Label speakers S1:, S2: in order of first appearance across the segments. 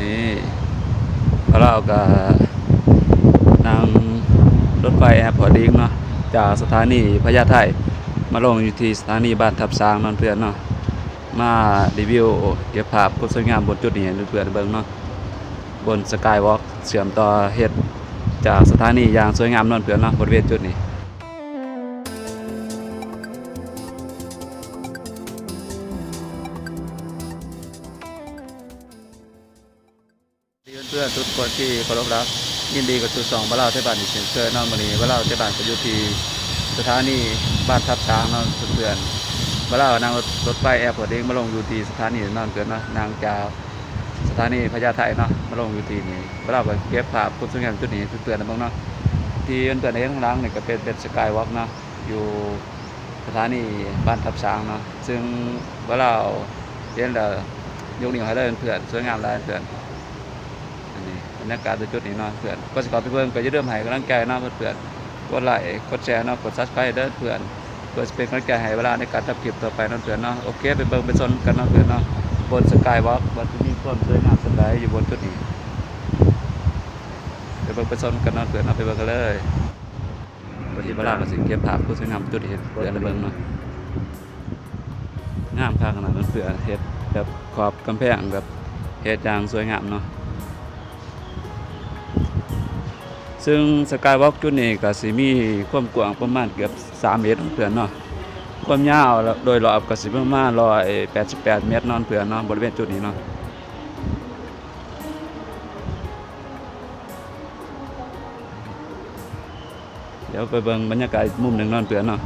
S1: นี่เราก็นั่งรถไฟแอร์พอร์ตลิงเนาะจากสถานีพญาไทมาลงอยู่ที่สถานีบ้านทับช้างนั่นเพื่อนเนาะมารีวิวเก็บภาพความสวยงามบนจุดนี้ให้เพื่อนเบิ่งเนาะบนสกายวอล์กเชื่อมต่อเฮ็ดจากสถานีอย่างสวยงามนั่นเพื่อนเนาะบริเวณจุดนี้ พื่อนๆทุกคนที่เคารพรัก ยินดีกับทุกสองบ้านเราเทศบาลอีกเช่นเคยเนอนวันนี้บ้านเราเทศบาลก็อยู่ที่สถานีบ้านทับช้างนอนเพื่อนๆบ้านเรานั่งรถรถไฟแอร์พอร์ตเองมาลงยูทีสถานีนอนเกินเนาะนางจาสถานีพญาไทเนาะมาลงยูทีนี่บ้านเราก็เก็บภาพคุณสวยงามจุดนี้เพื่อนๆนะบ้างเนาะที่เพื่อนๆเองข้างล่างนี่ยก็เป็นเป็นสกายวอล์กเนาะอยู่สถานีบ้านทับช้างเนาะซึ่งบ้านเราเห็นแล้วยกนิ้วให้เลยเพื่อนสวยงามหลายเพื่อน บรรยากาศในจุดนี้เนาะเพื่อนก็จะขอไปเบิ่งก็จะเริ่มให้กำลังใจเนาะเพื่อนกดไลค์กดแชร์เนาะกดซับสไครต์เด้อเพื่อนเพื่อจะเป็นกำลังใจให้เวลาในการทำคลิปต่อไปเนาะเพื่อนเนาะโอเคไปเบิ่งไปชนกันเนาะเพื่อนเนาะบนสกายวอล์กวันที่มีความสวยงามสบายอยู่บนจุดนี้ไปเบิ่งไปชนกันเนาะเพื่อนเนาะไปเบิ่งกันเลยวันที่เวลาก็สิเก็บภาพผู้สวยงามจุดนี้ให้เพื่อนได้เบิ่งเนาะงามค่าขนาดนั้นเพื่อนเฮ็ดแบบขอบกำแพงแบบเฮ็ดอย่างสวยงามเนาะ ซึ่งสกายวอล์กจุดนี้ก็สิมีความกว้างประมาณเกือบ3เมตรเพื่อนเนาะความยาวโดยรอบก็สิประมาณ188 เมตรนอนเพื่อนเนาะบริเวณจุดนี้เนาะเดี๋ยวไปเบิ่งบรรยากาศมุมหนึ่งนอนเพื่อนเนาะ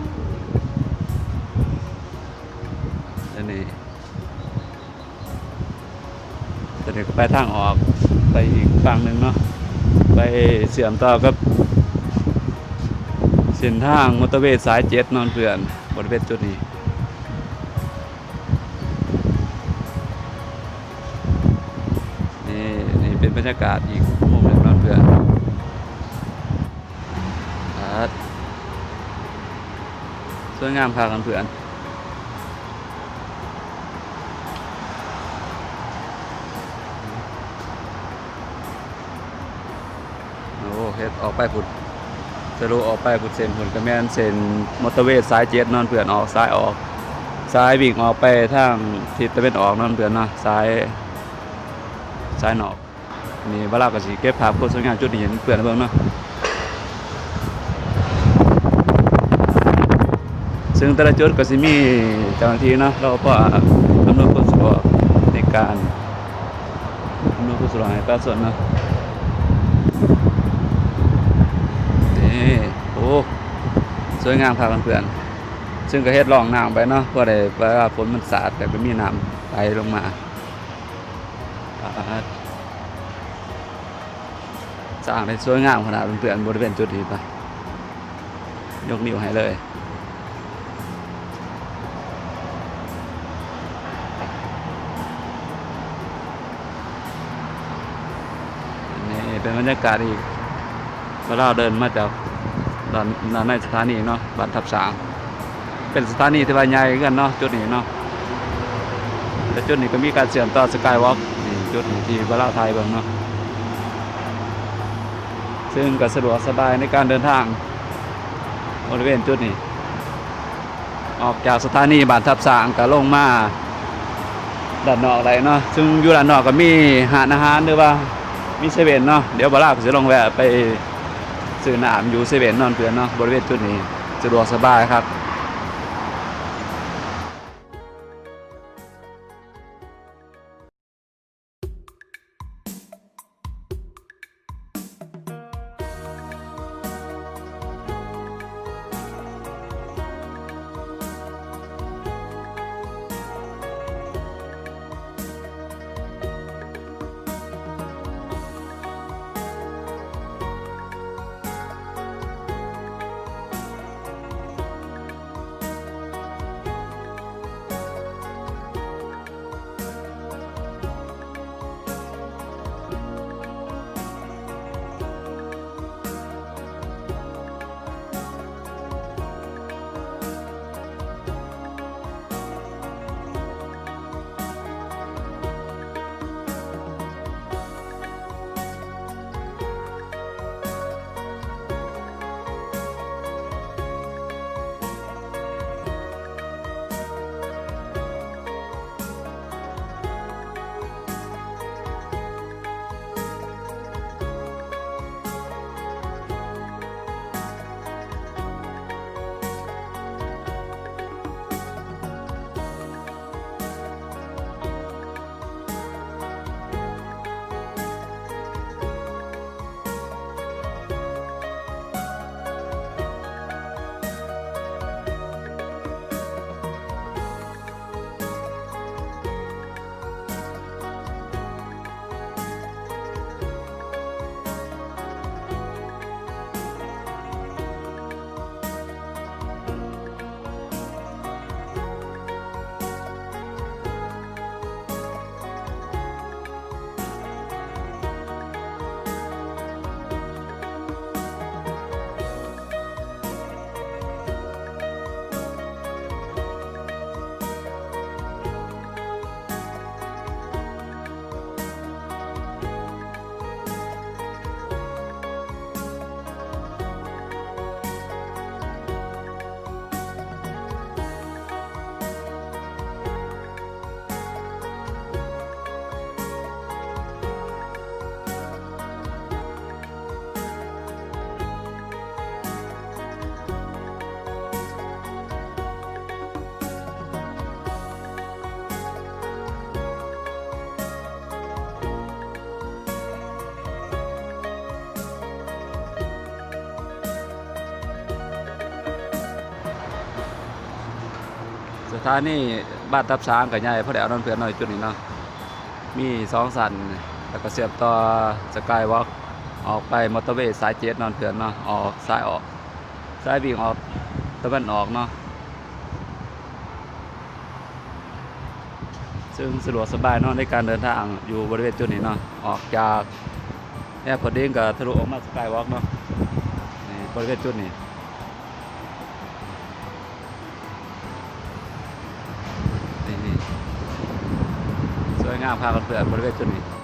S1: อันนี้ตอนนี้ก็ไปทางออกไปอีกฝั่งหนึ่งเนาะ ไปเสื่อมต่อกับเส้นทางมอเตอร์เวย์สายเจ็ดนอนเพื่อนบริเวณจุดนี้นี่นี่เป็นบรรยากาศอีกมุมหนึ่งนอนเพื่อนสวยงามพากันเพื่อน โอ้เฮ็ดออกไปผุดสรุออกไปผุดเส้นผุดก็แมนเส้นมอเตอร์เวย์สายเจ็ดนอนเพื่อนออกซ้ายออกซ้ายวิ่งออกไปทางทิศตะวันออกนอนเพื่อนนะซ้ายซ้ายนอกนี่เวลาก็สิเก็บภาพโฆษณาจุดนี้เห็นเพื่อนเบิ่งเนาะซึ่งแต่ละจุดก็สิมีเจ้าหน้าที่เนาะเราก็อำนวยความสะดวกในการอำนวยความสะดวกให้ประชาชนเนาะ นี่โอ้ สวยงามครับเพื่อนๆซึ่งก็เฮ็ดรองน้ำไปเนาะเพื่อได้เวลาฝนมันสาดแต่ก็มีน้ำไหลลงมาอ่าสร้างได้สวยงามขนาดเพื่อนๆบริเวณจุดนี้ไปยกนิ้วให้เลยนี่เป็นบรรยากาศอีกเวลาเดินมาจากด้า ในสถานีเนาะบ้านทับสาง เป็นสถานีที่ว่าใหญ่กันเนาะจุดนี้เนาะแต่จุดนี้ก็มีการเสื่อมต่อสกายวอล์กจุดนี้ที่เวลาไทยบิ่งเนาะซึ่งก็สะดวกสบายในการเดินทางบริเวณจุดนี้ ออกจากสถานีบ้านทับสางก็ลงมาด้านนอกได้เนาะซึ่งอยู่ด้านนอกก็มีหาอาหารหรือว่ามีเซเว่นเนาะเดี๋ยวบาราก็จะลงแวะไป ซื้อน้ำอยู่เซเว่นนอนเพื่อนเนาะบริเวณจุดนี้สะดวกสบายครับ ถานีบ้านทับช้างกับใหญ่พราะเดี๋ยวเอานอนเพื่อนหน่อยจุดนี้เนาะมีสองสันแล้วก็เสียบต่อสกายวอล์กออกไปมอเตอร์เวย์สายเจ็ดนอนเพื่อนเนาะออกซ้ายออกซ้ายวิ่งออกตะวันออกเนาะซึ่งสะดวกสบายเนาะในการเดินทางอยู่บริเวณจุดนี้เนาะออกจากแอร์พอร์ตเด้งกับทะลุออกมาสกายวอล์กเนาะบริเวณจุดนี้ งามพากันเพื่อนบริเวณจุดนี้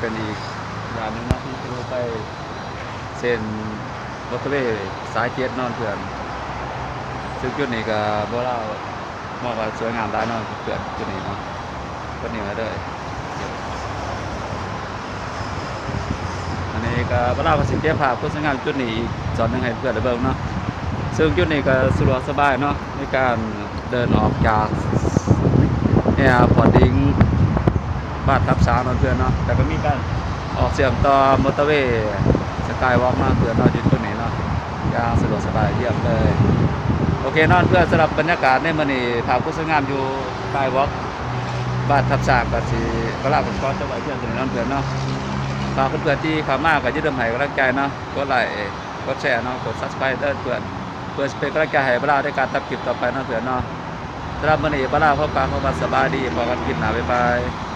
S1: เป็นอีกด่านหนึงเนาะที่ทะลุไปเส้นมอเตอร์เวย์สายเจ็ดนอนเพื่อน ซึ่งจุดนี้ก็บ่เรามองว่าสวยงามได้นอนเพื่อนจุดนี้เนาะก็นี่มาเลยอันนี้ก็บ่เราก็สิเก็บภาพโฆษณามจุดนี้อีกจอดหนึงให้เพื่อนได้เบิ่งเนาะซึ่งจุดนี้ก็สะดวกสบายเนาะในการเดินออกจากแอร์พอร์ตดิง บ้านทับช้างเนอนเพื่อนเนาะแต่ก็มีการออกเสียงต่อมอเตอร์เวย์สกายวอล์กมาเพื่อนเนาะจุดนี้เนาะยางสะดวกสบายเยี่ยมเลย โอเคนอนเพื่อสำหรับบรรยากาศในมื้อนี้ภาพผู้สวยงามอยู่ใต้วอล์กบ้านทับสากก็สิกลาผมก็จะไว้เพื่อนสนอนเพื่อนเนาะฝากเพื่อนที่ขามาก็อย่าลืมให้กำลังใจเนาะกดไลค์กดแชร์เนาะกด Subscribe เด้เพื่อนเพื่อเป็นกำลังใจให้บลาในการทำคลิปต่อไปเนาะเพื่อนเนาะสำหรับมื้อนี้บลาพบกันพบกันสบายดีพบกันคลิปหนาบ๊ายบาย